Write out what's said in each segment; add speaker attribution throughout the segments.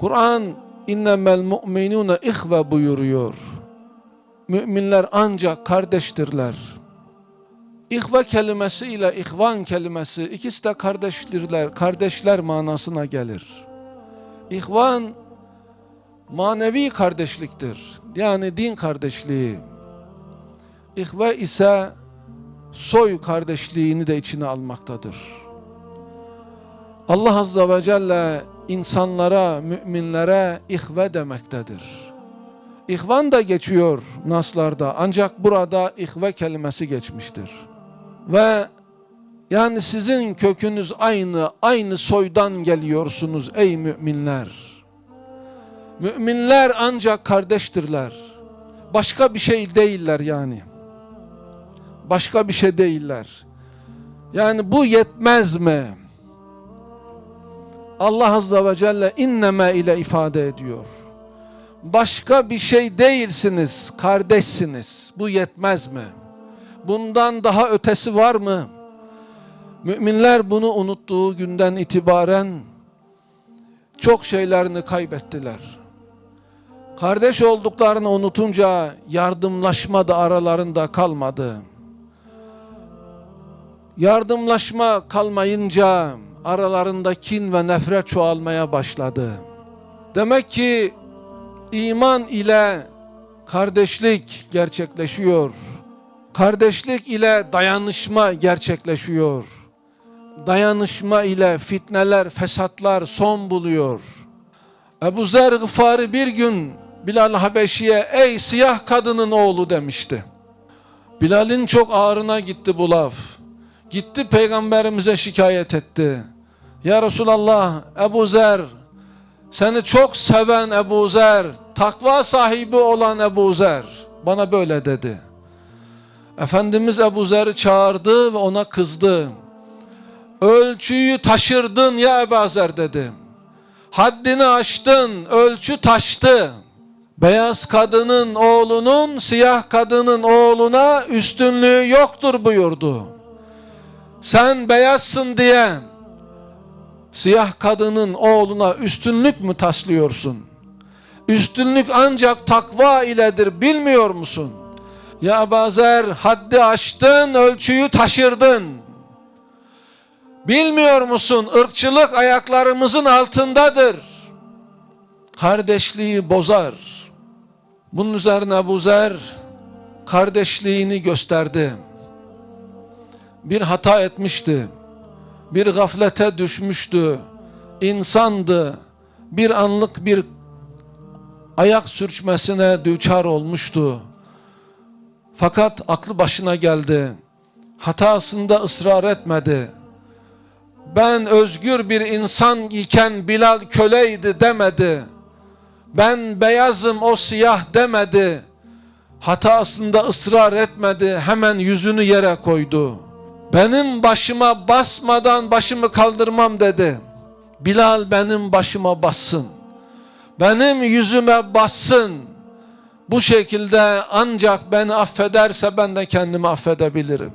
Speaker 1: Kur'an innemel mu'minune ihve buyuruyor. Müminler ancak kardeştirler. İhve kelimesi ile ihvan kelimesi ikisi de kardeştirler, kardeşler manasına gelir. İhvan manevi kardeşliktir. Yani din kardeşliği. İhve ise soy kardeşliğini de içine almaktadır. Allah Azze ve Celle insanlara, müminlere ihve demektedir. İhvan da geçiyor naslarda ancak burada ihve kelimesi geçmiştir. Ve yani sizin kökünüz aynı, aynı soydan geliyorsunuz ey müminler. Müminler ancak kardeştirler. Başka bir şey değiller yani. Başka bir şey değiller. Yani bu yetmez mi? Allah Azze ve Celle inneme ile ifade ediyor. Başka bir şey değilsiniz, kardeşsiniz. Bu yetmez mi? Bundan daha ötesi var mı? Müminler bunu unuttuğu günden itibaren çok şeylerini kaybettiler. Kardeş olduklarını unutunca yardımlaşma da aralarında kalmadı. Yardımlaşma kalmayınca aralarında kin ve nefret çoğalmaya başladı. Demek ki iman ile kardeşlik gerçekleşiyor. Kardeşlik ile dayanışma gerçekleşiyor. Dayanışma ile fitneler, fesatlar son buluyor. Ebu Zer Gıfari bir gün Bilal Habeşi'ye ey siyah kadının oğlu demişti. Bilal'in çok ağrına gitti bu laf. Gitti peygamberimize şikayet etti. Ya Resulallah Ebu Zer seni çok seven Ebu Zer takva sahibi olan Ebu Zer bana böyle dedi. Efendimiz Ebu Zer'i çağırdı ve ona kızdı. Ölçüyü taşırdın ya Ebu Zer dedi. Haddini aştın, ölçü taştı. Beyaz kadının oğlunun siyah kadının oğluna üstünlüğü yoktur buyurdu. Sen beyazsın diye siyah kadının oğluna üstünlük mü taslıyorsun? Üstünlük ancak takva iledir bilmiyor musun? Ya Bazer haddi aştın, ölçüyü taşırdın. Bilmiyor musun? Irkçılık ayaklarımızın altındadır. Kardeşliği bozar. Bunun üzerine Ebu Zer kardeşliğini gösterdi. Bir hata etmişti. Bir gaflete düşmüştü. İnsandı. Bir anlık bir ayak sürçmesine düçar olmuştu. Fakat aklı başına geldi. Hatasında ısrar etmedi. Ben özgür bir insan iken Bilal köleydi demedi. Ben beyazım o siyah demedi. Hatasında ısrar etmedi. Hemen yüzünü yere koydu. Benim başıma basmadan başımı kaldırmam dedi. Bilal benim başıma bassın. Benim yüzüme bassın. Bu şekilde ancak beni affederse ben de kendimi affedebilirim.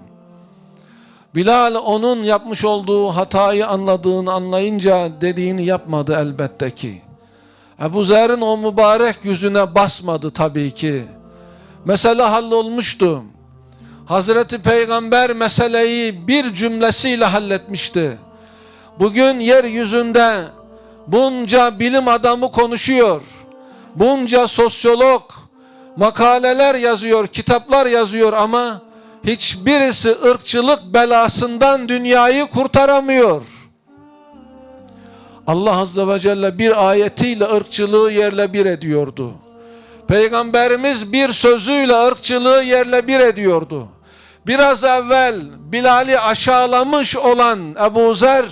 Speaker 1: Bilal onun yapmış olduğu hatayı anladığını anlayınca dediğini yapmadı elbette ki. Ebu Zer'in o mübarek yüzüne basmadı tabii ki. Mesele hallolmuştu. Hazreti Peygamber meseleyi bir cümlesiyle halletmişti. Bugün yeryüzünde bunca bilim adamı konuşuyor. Bunca sosyolog makaleler yazıyor, kitaplar yazıyor ama hiçbirisi ırkçılık belasından dünyayı kurtaramıyor. Allah Azze ve Celle bir ayetiyle ırkçılığı yerle bir ediyordu. Peygamberimiz bir sözüyle ırkçılığı yerle bir ediyordu. Biraz evvel Bilal'i aşağılamış olan Ebu Zer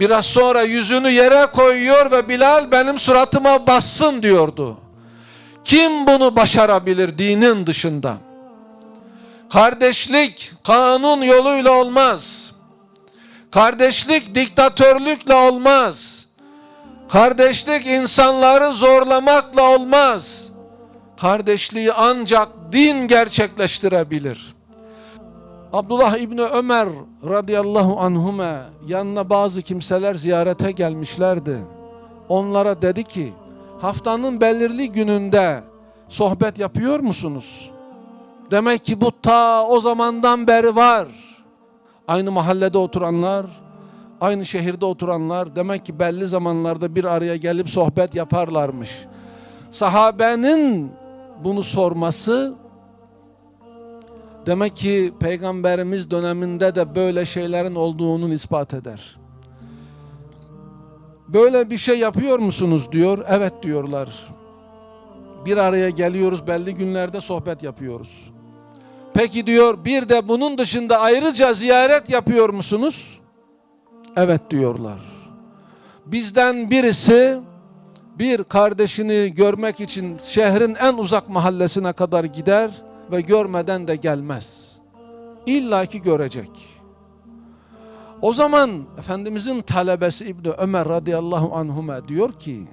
Speaker 1: biraz sonra yüzünü yere koyuyor ve Bilal benim suratıma bassın diyordu. Kim bunu başarabilir dinin dışında? Kardeşlik kanun yoluyla olmaz. Kardeşlik diktatörlükle olmaz. Kardeşlik insanları zorlamakla olmaz. Kardeşliği ancak din gerçekleştirebilir. Abdullah İbni Ömer radıyallahu anhume yanına bazı kimseler ziyarete gelmişlerdi. Onlara dedi ki haftanın belirli gününde sohbet yapıyor musunuz? Demek ki bu ta o zamandan beri var. Aynı mahallede oturanlar, aynı şehirde oturanlar demek ki belli zamanlarda bir araya gelip sohbet yaparlarmış. Sahabenin bunu sorması demek ki peygamberimiz döneminde de böyle şeylerin olduğunun ispat eder. Böyle bir şey yapıyor musunuz diyor. Evet diyorlar. Bir araya geliyoruz belli günlerde sohbet yapıyoruz. Peki diyor bir de bunun dışında ayrıca ziyaret yapıyor musunuz? Evet diyorlar. Bizden birisi bir kardeşini görmek için şehrin en uzak mahallesine kadar gider ve görmeden de gelmez. İlla ki görecek. O zaman Efendimizin talebesi İbni Ömer radıyallahu anhuma diyor ki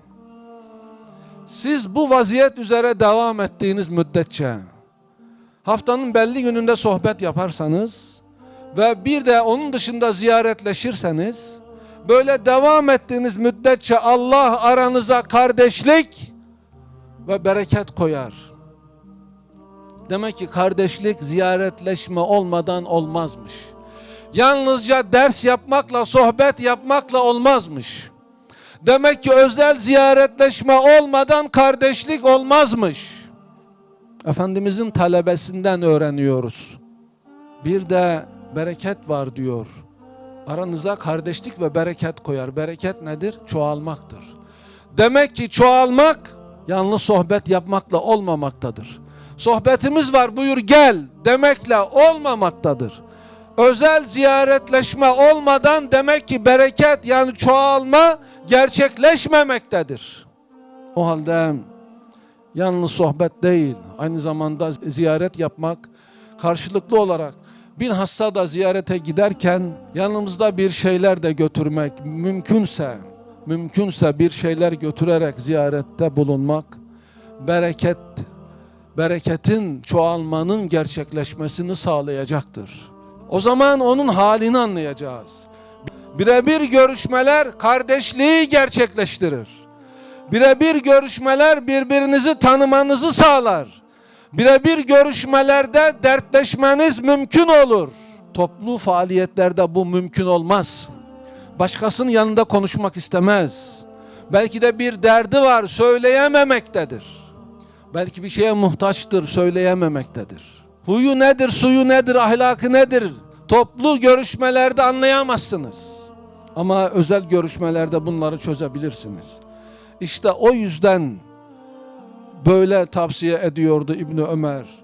Speaker 1: siz bu vaziyet üzere devam ettiğiniz müddetçe haftanın belli gününde sohbet yaparsanız ve bir de onun dışında ziyaretleşirseniz böyle devam ettiğiniz müddetçe Allah aranıza kardeşlik ve bereket koyar. Demek ki kardeşlik ziyaretleşme olmadan olmazmış. Yalnızca ders yapmakla, sohbet yapmakla olmazmış. Demek ki özel ziyaretleşme olmadan kardeşlik olmazmış. Efendimizin talebesinden öğreniyoruz. Bir de bereket var diyor. Aranıza kardeşlik ve bereket koyar. Bereket nedir? Çoğalmaktır. Demek ki çoğalmak yalnız sohbet yapmakla olmamaktadır. Sohbetimiz var buyur gel demekle olmamaktadır. Özel ziyaretleşme olmadan demek ki bereket yani çoğalma gerçekleşmemektedir. O halde yalnız sohbet değil, aynı zamanda ziyaret yapmak karşılıklı olarak bilhassa da ziyarete giderken yanımızda bir şeyler de götürmek mümkünse mümkünse bir şeyler götürerek ziyarette bulunmak bereket bereketin çoğalmanın gerçekleşmesini sağlayacaktır. O zaman onun halini anlayacağız. Birebir görüşmeler kardeşliği gerçekleştirir. Birebir görüşmeler birbirinizi tanımanızı sağlar. Birebir görüşmelerde dertleşmeniz mümkün olur. Toplu faaliyetlerde bu mümkün olmaz. Başkasının yanında konuşmak istemez. Belki de bir derdi var söyleyememektedir. Belki bir şeye muhtaçtır söyleyememektedir. Huyu nedir, suyu nedir, ahlakı nedir? Toplu görüşmelerde anlayamazsınız. Ama özel görüşmelerde bunları çözebilirsiniz. İşte o yüzden böyle tavsiye ediyordu İbni Ömer.